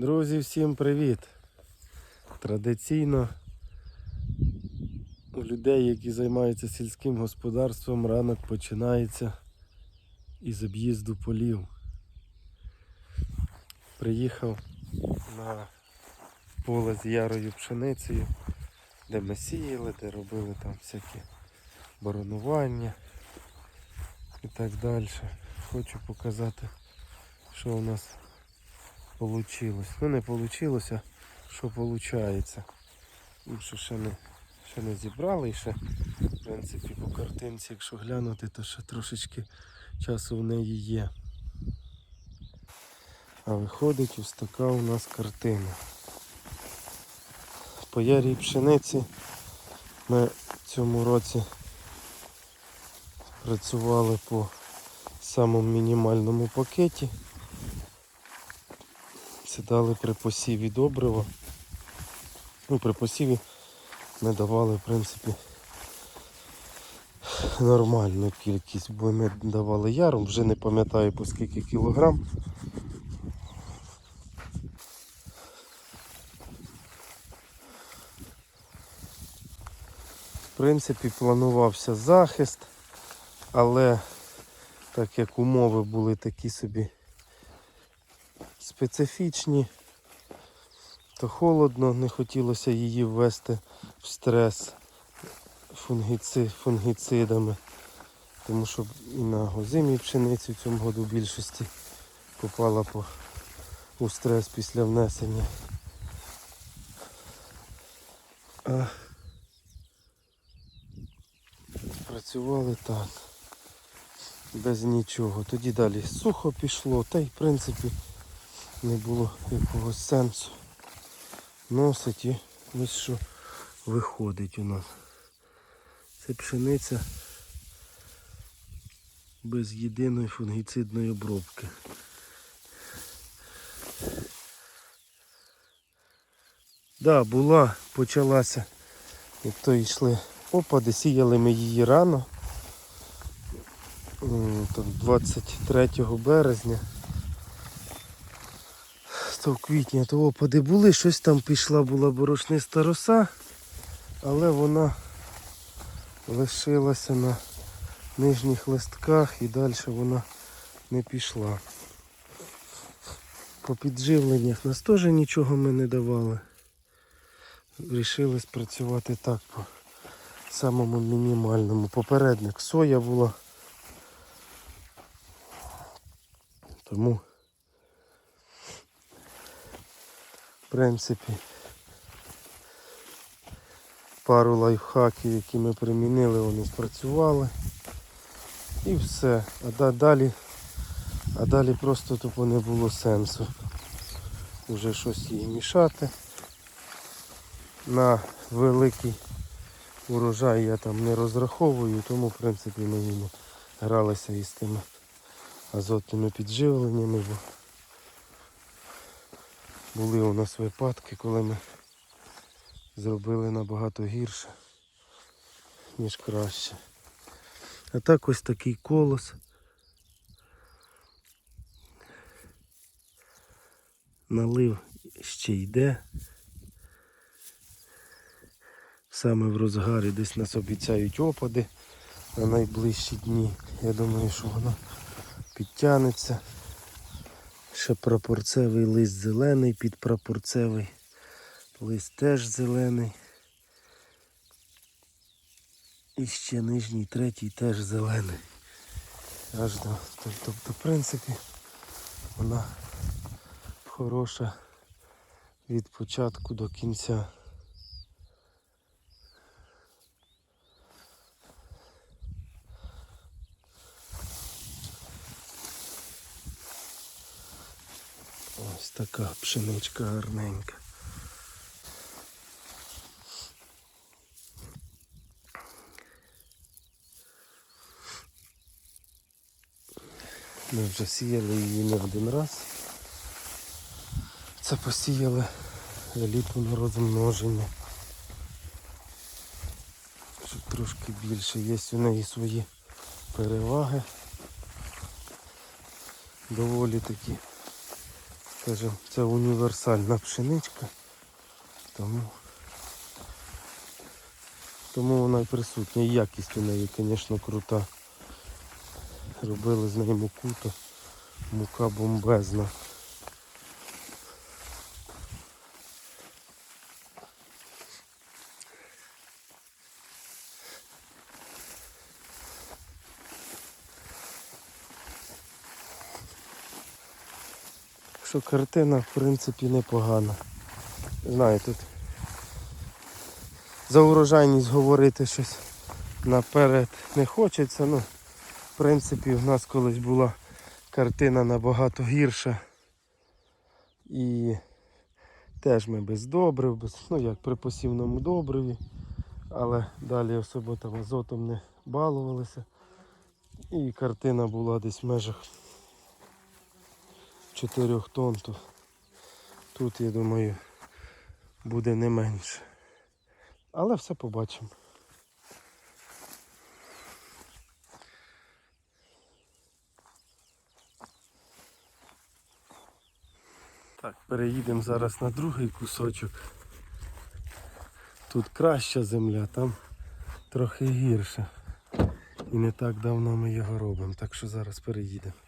Друзі, всім привіт! Традиційно у людей, які займаються сільським господарством, ранок починається із об'їзду полів. Приїхав на поле з ярою пшеницею, де ми сіяли, де робили там всякі боронування і так далі. Хочу показати, що у нас получилось. Ну не получилося, що. Ну, що ще не, ще не зібрали і ще, в принципі, по картинці, якщо глянути, то ще трошечки часу в неї є. А виходить ось така у нас картина. По ярій пшениці ми в цьому році працювали по самому мінімальному пакеті. Дали при посіві добрива. Ну, при посіві ми давали, в принципі, нормальну кількість, бо ми давали яром, вже не пам'ятаю по скільки кілограм. В принципі, планувався захист, але так як умови були такі собі специфічні, то холодно, не хотілося її ввести в стрес фунгіци, фунгіцидами, тому що і на озимій пшениці в цьому году більшості попала по, у стрес після внесення. А працювали так, без нічого. Тоді далі сухо пішло, та й в принципі не було якогось сенсу носить і ось що виходить у нас. Це пшениця без єдиної фунгіцидної обробки. Да, була, почалася, як то йшли опади, сіяли ми її рано. Там 23 березня. То в квітні то опади були, щось там пішла була борошниста роса, але вона лишилася на нижніх листках і далі вона не пішла. По підживленнях нас теж нічого ми не давали. Рішили спрацювати так по самому мінімальному. Попередник соя була. Тому в принципі, пару лайфхаків, які ми примінили, вони спрацювали. І все. А далі, а далі просто тупо не було сенсу вже щось їй мішати. На великий урожай я там не розраховую, тому в принципі ми їм гралися із тими азотними підживленнями. Були у нас випадки, коли ми зробили набагато гірше, ніж краще. А так ось такий колос. Налив ще йде. Саме в розгарі десь нас обіцяють опади на найближчі дні. Я думаю, що воно підтягнеться. Ще прапорцевий лист зелений, підпрапорцевий лист теж зелений. І ще нижній, третій теж зелений. Аж до. Тобто, в принципі, вона хороша від початку до кінця. Ось така пшеничка гарненька. Ми вже сіяли її не один раз. Це посіяли еліту на розмноження. Щоб трошки більше. Є у неї свої переваги. Доволі такі скажімо, це універсальна пшеничка, тому, тому вона і присутня. І якість у неї, звісно, крута. Робили з неї муку, мука бомбезна. Що картина, в принципі, непогана. Знаю, тут за урожайність говорити щось наперед не хочеться. Ну, в принципі, в нас колись була картина набагато гірша. І теж ми без добрив, без, ну як при посівному добриві, але далі особо там азотом не балувалися. І картина була десь в межах 4 тонн. То тут, я думаю, буде не менше. Але все побачимо. Так, переїдемо зараз на другий кусочок. Тут краща земля, там трохи гірше. І не так давно ми його робимо, так що зараз переїдемо.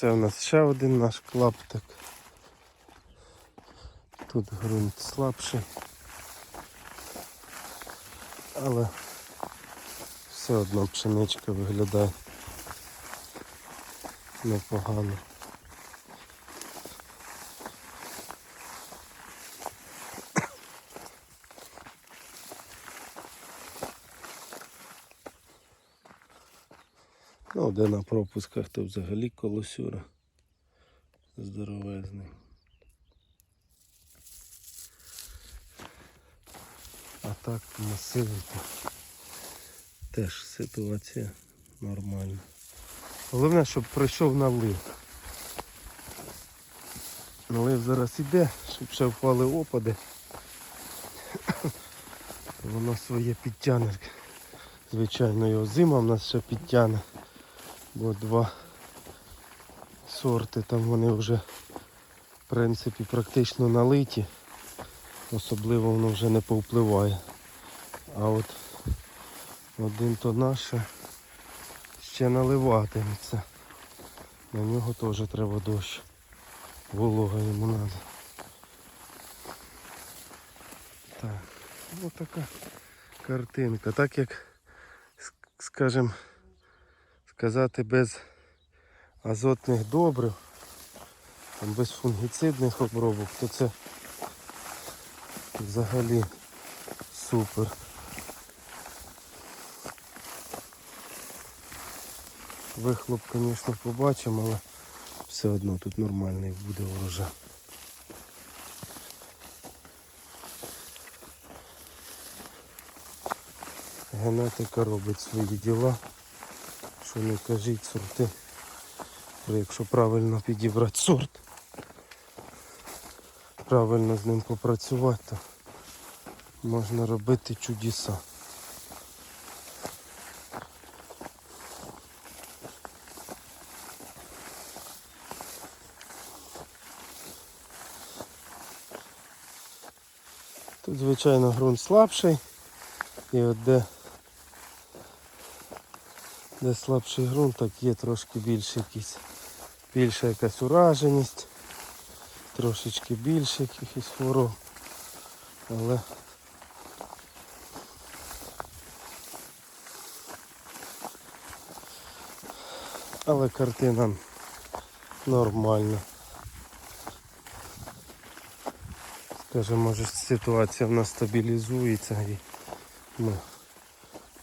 Це у нас ще один наш клаптик. Тут ґрунт слабший. Але все одно пшеничка виглядає непогано. Де на пропусках, то взагалі колосюра здоровезний. А так то теж ситуація нормальна. Головне, щоб пройшов налив. Налив зараз іде, щоб ще впали опади. Воно своє підтягне. Звичайно, його зима в нас ще підтягне. Бо два сорти там вони вже в принципі практично налиті. Особливо воно вже не повпливає. А от один то наше ще наливатиметься. На нього теж треба дощ. Волога йому треба. Так, ось така картинка. Так як, ск- скажем, сказати без азотних добрив, без фунгіцидних обробок, то це взагалі супер. Вихлоп, звісно, побачимо, але все одно тут нормальний буде урожай. Генетика робить свої діла. Що не кажіть сорти. Якщо правильно підібрати сорт, правильно з ним попрацювати, можна робити чудеса. Тут, звичайно, ґрунт слабший. І от де, де слабший ґрунт, так є трошки більше якісь, більша якась ураженість, трошечки більше якихось хвороб. Але але картина нормальна. Скажімо, може ситуація в нас стабілізується і ми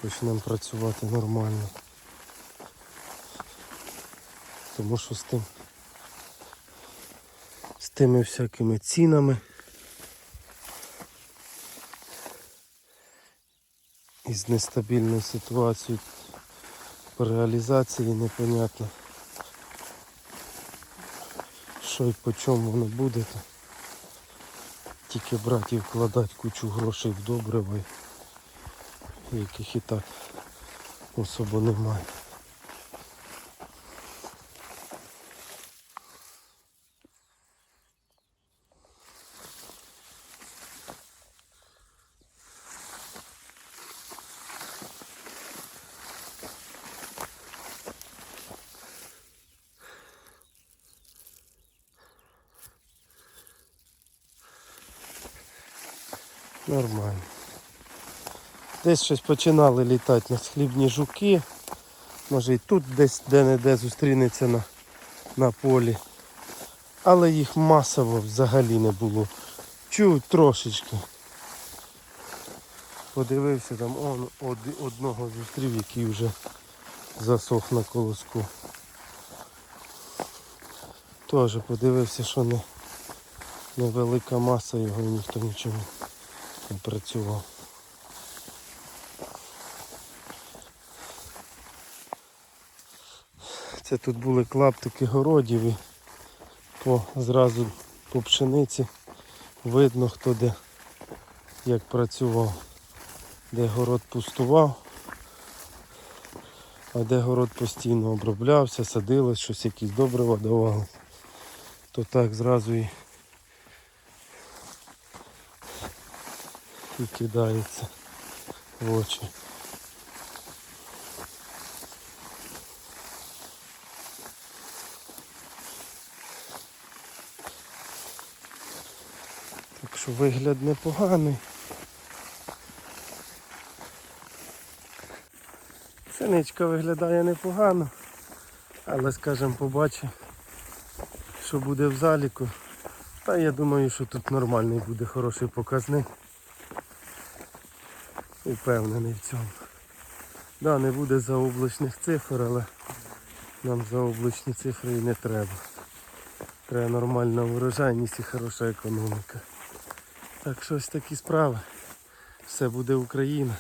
почнемо працювати нормально. Тому що з тим з тими всякими цінами із нестабільною ситуацією по реалізації непонятно. Що і по чому воно буде, то тільки брати і вкладати кучу грошей в добрива, яких і так особо немає. Нормально. Десь щось починали літати на хлібні жуки. Може і тут десь де-не-де зустрінеться на, на полі. Але їх масово взагалі не було. Чув трошечки. Подивився там он, од, одного зустрів, який вже засох на колоску. Теж подивився, що не, невелика маса його ніхто нічого не працював. Це тут були клаптики городів і по, зразу по пшениці видно хто де як працював, де город пустував, а де город постійно оброблявся, садилось, щось якісь добрива давали, то так зразу і, і кидається в очі. Так що вигляд непоганий. Синичка виглядає непогано, але скажем побачимо, що буде в заліку. Та я думаю, що тут нормальний буде хороший показник. Упевнений в цьому. Да, не буде заоблачних цифр, але нам заоблачні цифри і не треба. Треба нормальна урожайність і хороша економіка. Так що ось такі справи. Все буде Україна.